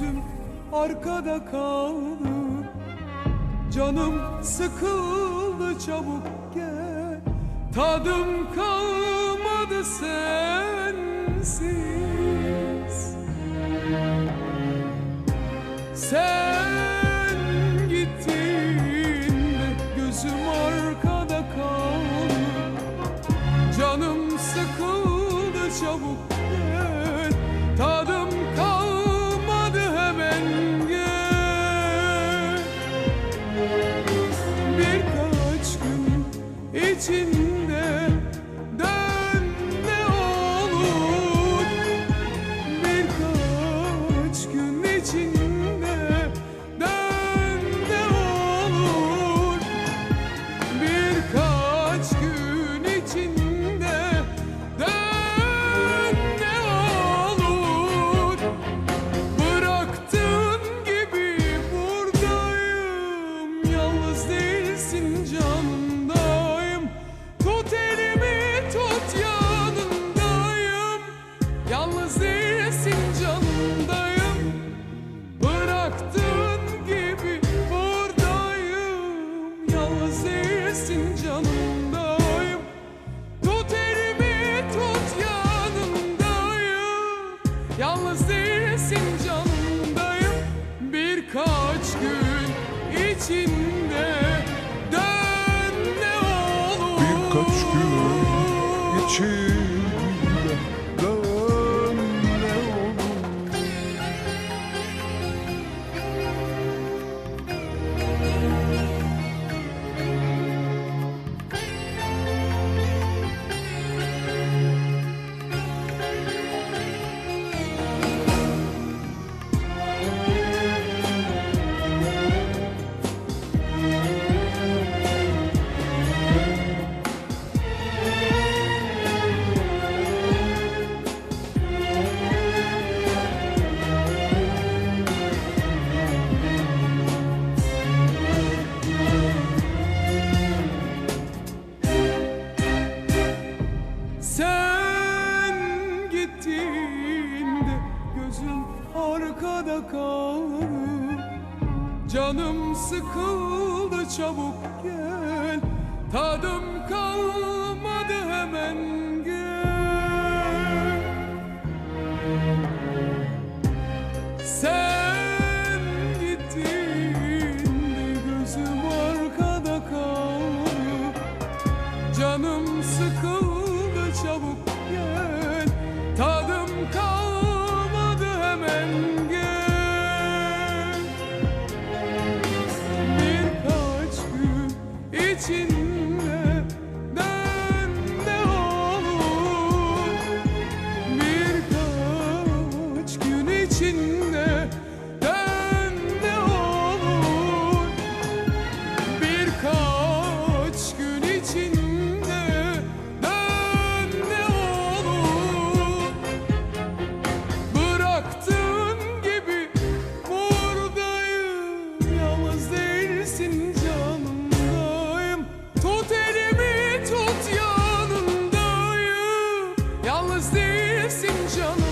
gözüm arkada kaldı. Canım sıkıldı çabuk gel. Tadım kalmadı sensiz. Sen gittin gözüm arkada kaldı. Canım sıkıldı çabuk gün için. nerede kalır. Canım sıkıldı çabuk gel. Tadım kalmadı Elif'sin canım.